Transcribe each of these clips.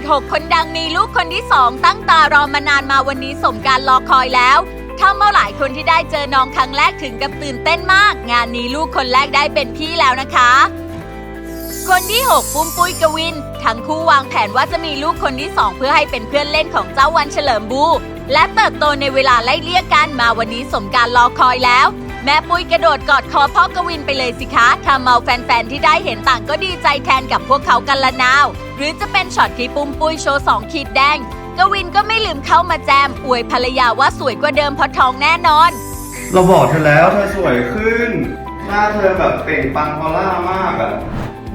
ด 6 คนดังมีลูกคนที่ 2 ตั้งตารอมานานมาวันนี้สมการรอคอยแล้วทำเอาหลายคนที่ได้เจอน้องครั้งแรกถึงกับตื่นเต้นมาก งานนี้ลูกคนแรกได้เป็นพี่แล้วนะคะ คนที่ 6 ปุ้มปุ้ยกวิน ทั้งคู่วางแผนว่าจะมีลูกคนที่ 2 เพื่อให้เป็นเพื่อนเล่นของเจ้าวันเฉลิมบู และเติบโตในเวลาไล่เลี่ยกันมาวันนี้สมการรอคอยแล้ว แม่ปุ้ยกระโดดกอดคอพ่อกวินไปเลยสิคะทำเอาแฟนๆ ที่ได้เห็นต่างก็ดีใจแทนกับพวกเขากันละนาว หรือจะเป็นช็อตที่ปุ้มปุ้ยโชว์สองขีดแดง กวินก็ไม่ลืมเข้ามาแจม อวยภรรยาว่าสวยกว่าเดิมเพราะท้องแน่นอน เราบอกเธอแล้วเธอสวยขึ้น หน้าเธอแบบเปล่งปลังพอล่ามากอะ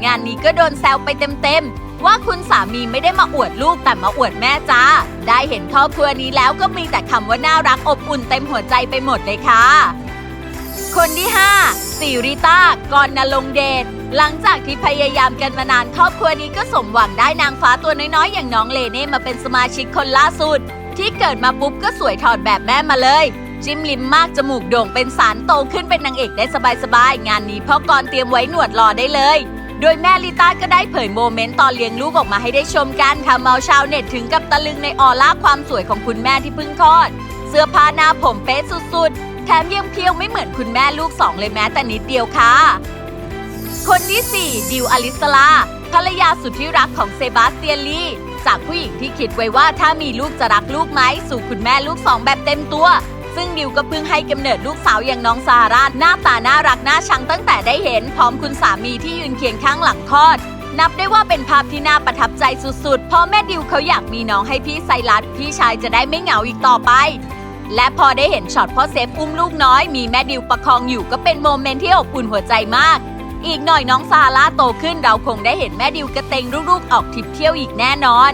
งานนี้ก็โดนแซวไปเต็มๆ ว่าคุณสามีไม่ได้มาอวดลูกแต่มาอวดแม่จ้า ได้เห็นครอบครัวนี้แล้วก็มีแต่คำว่าน่ารักอบอุ่นเต็มหัวใจไปหมดเลยค่ะ คนที่5สิริต้ากรณรงค์เดชหลังจากที่พยายามกันมานานครอบครัวนี้ก็สมหวังได้นางฟ้าตัวน้อยๆ อย่างน้องเลเน่มาเป็นสมาชิกคนล่าสุด ที่เกิดมาปุ๊บก็สวยถอดแบบแม่มาเลย จิ้มลิมมากจมูกโด่งเป็นสารโตขึ้นเป็นนางเอกได้สบายๆงานนี้พ่อกรเตรียมไว้หนวดรอได้เลย โดยแม่ลิต้าก็ได้เผยโมเมนต์ตอนเลี้ยงลูกออกมาให้ได้ชมกันทำเอาชาวเน็ตถึงกับตะลึงในออร่าความสวยของคุณแม่ที่เพิ่งคลอด เสื้อผ้าหน้าผมเป๊ะสุดๆ แถมยังเพียวไม่เหมือนคุณแม่ลูกสองเลยแม้แต่นิดเดียวค่ะ คนที่ 4 ดิวอลิสลาภรรยาสุดที่รักของเซบาสเตียนลีจากผู้หญิงที่คิดไว้ว่าถ้ามีลูกจะรักลูกไหมสู่คุณแม่ลูกสองแบบเต็มตัว ซึ่งดิวก็เพิ่งให้กำเนิดลูกสาวอย่างน้องซาร่าหน้าตาน่ารักน่าชังตั้งแต่ได้เห็น พร้อมคุณสามีที่ยืนเคียงข้างหลังคลอด นับได้ว่าเป็นภาพที่น่าประทับใจสุดๆเพราะแม่ดิวเขาอยากมีน้องให้พี่ไซรัสพี่ชายจะได้ไม่เหงาอีกต่อไป และพอได้เห็นช็อตพ่อเซฟอุ้มลูกน้อยมีแม่ดิวประคองอยู่ก็เป็นโมเมนต์ที่อบอุ่นหัวใจมาก อีกหน่อยน้องซาร่าโตขึ้นเราคงได้เห็นแม่ดิวกระเตงลูกๆออกทริปเที่ยวอีกแน่นอน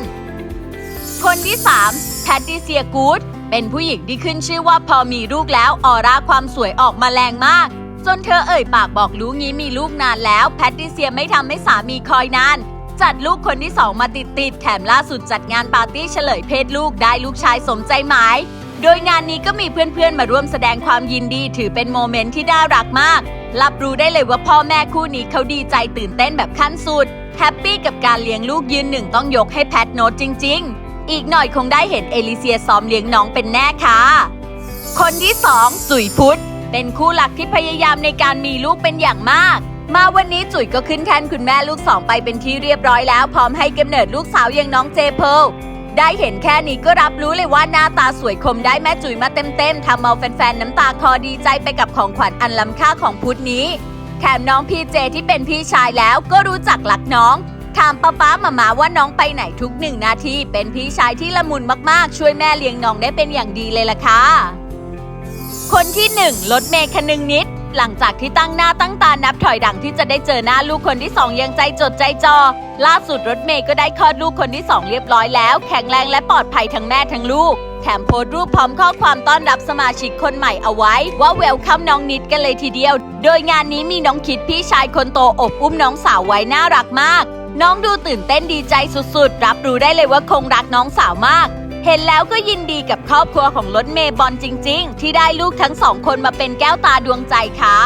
คนที่ 3 แพตติเซียกูดเป็นผู้หญิงที่ขึ้นชื่อว่าพอมีลูกแล้วออร่าความสวยออกมาแรงมากจนเธอเอ่ยปากบอกรู้งี้มีลูกนานแล้ว แพตติเซียไม่ทำให้สามีคอยนาน จัดลูกคนที่สองมาติดๆแถมล่าสุดจัดงานปาร์ตี้เฉลยเพศลูกได้ลูกชายสมใจหมาย โดยงานนี้ก็มีเพื่อนๆ มาร่วมแสดงความยินดีถือเป็นโมเมนต์ที่น่ารักมาก รับรู้ได้เลยว่าพ่อแม่คู่นี้เขาดีใจตื่นเต้นแบบขั้นสุด แฮปปี้กับการเลี้ยงลูกยืนหนึ่งต้องยกให้แพทโนตจริง ๆ อีกหน่อยคงได้เห็นเอลิเซียซ้อมเลี้ยงน้องเป็นแน่ค่ะ คนที่สองจุยพุทธ เป็นคู่หลักที่พยายามในการมีลูกเป็นอย่างมาก มาวันนี้จุ๋ยก็ขึ้นแทนคุณแม่ลูกสองไปเป็นที่เรียบร้อยแล้ว พร้อมให้กำเนิดลูกสาวอย่างน้องเจเพล ได้เห็นแค่นี้ก็รับรู้เลยว่าหน้าตาสวยคมได้แม่จุ๋ยมาเต็มๆทำเอาแฟนๆ น้ำตาคลอดีใจไปกับของขวัญอันล้ำค่าของพุทธนี้ แถมน้องพีเจที่เป็นพี่ชายแล้วก็รู้จักหลักน้อง ถามป้าป้ามามาว่าน้องไปไหนทุกหนึ่งนาที เป็นพี่ชายที่ละมุนมากๆ ช่วยแม่เลี้ยงน้องได้เป็นอย่างดีเลยล่ะค่ะ คนที่หนึ่งรถเมย์คนึงนิด หลังจากที่ตั้งหน้าตั้งตานับถอยดังที่จะได้เจอหน้าลูกคนที่สองยังใจจดใจจอ ล่าสุดรถเมย์ก็ได้คลอดลูกคนที่สองเรียบร้อยแล้ว แข็งแรงและปลอดภัยทั้งแม่ทั้งลูก แถมโพสต์รูปพร้อมข้อความต้อนรับสมาชิกคนใหม่เอาไว้ ว่าเวลคัมน้องนิดกันเลยทีเดียว โดยงานนี้มีน้องคิดพี่ชายคนโตอบอุ้มน้องสาวไว้น่ารักมาก น้องดูตื่นเต้นดีใจสุดๆ รับรู้ได้เลยว่าคงรักน้องสาวมาก เห็นแล้วก็ยินดีกับครอบครัวของรถเมย์บอลจริง ๆ ที่ได้ลูกทั้งสองคนมาเป็นแก้วตาดวงใจค่ะ